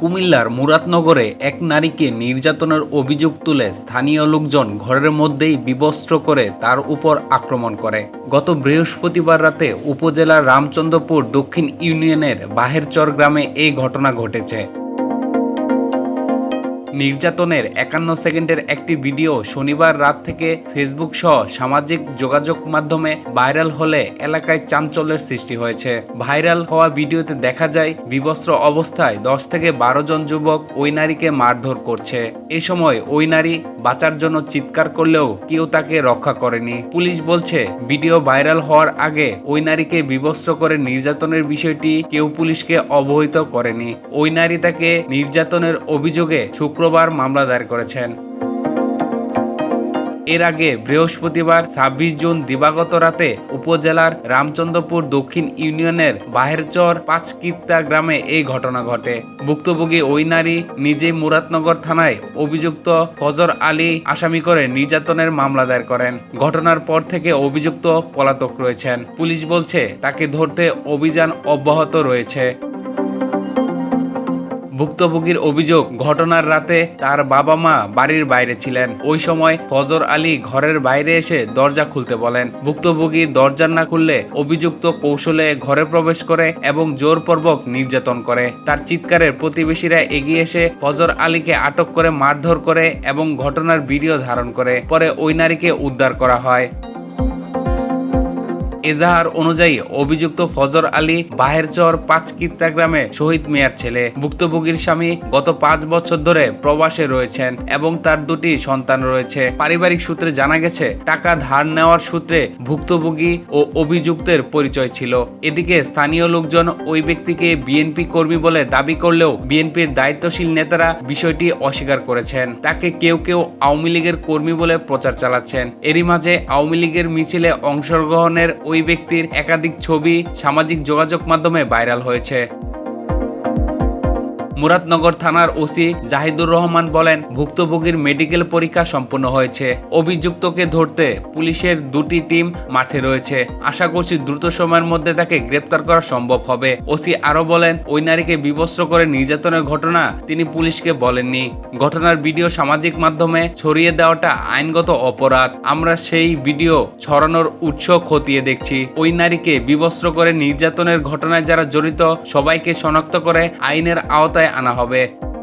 কুমিল্লার মুরাদনগরে এক নারীকে নির্যাতনের অভিযোগ তুলে স্থানীয় লোকজন ঘরের মধ্যেই বিবস্ত্র করে তার উপর আক্রমণ করে। গত বৃহস্পতিবার রাতে উপজেলার রামচন্দ্রপুর দক্ষিণ ইউনিয়নের বাহেরচর গ্রামে এই ঘটনা ঘটেছে। নির্যাতনের একান্ন সেকেন্ডের একটি ভিডিও শনিবার রাত থেকে ফেসবুক সহ সামাজিক যোগাযোগ মাধ্যমে ভাইরাল হলে এলাকায় চাঞ্চল্যের সৃষ্টি হয়েছে। ভাইরাল হওয়া ভিডিওতে দেখা যায়, বিবস্ত্র অবস্থায় দশ থেকে বারো জন যুবক ওই নারীকে মারধর করছে। এ সময় ওই নারী বাঁচার জন্য চিৎকার করলেও কেউ তাকে রক্ষা করেনি। পুলিশ বলছে, ভিডিও ভাইরাল হওয়ার আগে ওই নারীকে বিবস্ত্র করে নির্যাতনের বিষয়টি কেউ পুলিশকে অবহিত করেনি। ওই নারী তাকে নির্যাতনের অভিযোগে শুক্রবার মামলা দায়ের করেছেন। এর আগে বৃহস্পতিবার ছাব্বিশ জুন দিবাগত রাতে উপজেলার রামচন্দ্রপুর দক্ষিণ ইউনিয়নের বাহেরচর পাঁচকিত্তা গ্রামে এই ঘটনা ঘটে। ভুক্তভোগী ওই নারী নিজেই মুরাদনগর থানায় অভিযুক্ত ফজর আলী আসামি করে নির্যাতনের মামলা দায়ের করেন। ঘটনার পর থেকে অভিযুক্ত পলাতক রয়েছেন। পুলিশ বলছে, তাকে ধরতে অভিযান অব্যাহত রয়েছে। ভুক্তভোগীর অভিযোগ, ঘটনার রাতে তার বাবা মা বাড়ির বাইরে ছিলেন। ওই সময় ফজর আলী ঘরের বাইরে এসে দরজা খুলতে বলেন। ভুক্তভোগী দরজা না খুললে অভিযুক্ত কৌশলে ঘরে প্রবেশ করে এবং জোরপূর্বক নির্যাতন করে। তার চিৎকারের প্রতিবেশীরা এগিয়ে এসে ফজর আলীকে আটক করে, মারধর করে এবং ঘটনার ভিডিও ধারণ করে। পরে ওই নারীকে উদ্ধার করা হয়। এজাহার অনুযায়ী অভিযুক্ত ফজর আলী বাহেরচর পাঁচকিত্তা গ্রামে শহীদ মিয়ার ছেলে। ভুক্তভোগীর স্বামী গত পাঁচ বছর ধরে প্রবাসে রয়েছেন এবং তার দুটি সন্তান রয়েছে। পারিবারিক সূত্রে জানা গেছে, টাকা ধার নেওয়ার সূত্রে ভুক্তভোগী ও অভিযুক্তের পরিচয় ছিল। এদিকে স্থানীয় লোকজন ওই ব্যক্তিকে বিএনপি কর্মী বলে দাবি করলেও বিএনপির দায়িত্বশীল নেতারা বিষয়টি অস্বীকার করেছেন। তাকে কেউ কেউ আওয়ামী লীগের কর্মী বলে প্রচার চালাচ্ছেন। এরই মাঝে আওয়ামী লীগের মিছিলে অংশগ্রহণের ওই ব্যক্তির একাধিক ছবি সামাজিক যোগাযোগ মাধ্যমে ভাইরাল হয়েছে। মুরাদনগর থানার ওসি জাহিদুর রহমান বলেন, ভুক্তভোগীর মেডিকেল পরীক্ষা সম্পন্ন হয়েছে। অভিযুক্তকে ধরতে পুলিশের দুটি টিম মাঠে রয়েছে। আশা করছি দ্রুত সময়ের মধ্যে তাকে গ্রেপ্তার করা সম্ভব হবে। ওসি আরও বলেন, ওই নারীকে বিবস্ত্র করে নির্যাতনের ঘটনা তিনি পুলিশকে বলেননি। ঘটনার ভিডিও সামাজিক মাধ্যমে ছড়িয়ে দেওয়াটা আইনগত অপরাধ। আমরা সেই ভিডিও ছড়ানোর উৎস খতিয়ে দেখছি। ওই নারীকে বিবস্ত্র করে নির্যাতনের ঘটনায় যারা জড়িত, সবাইকে শনাক্ত করে আইনের আওতায় আনা হবে।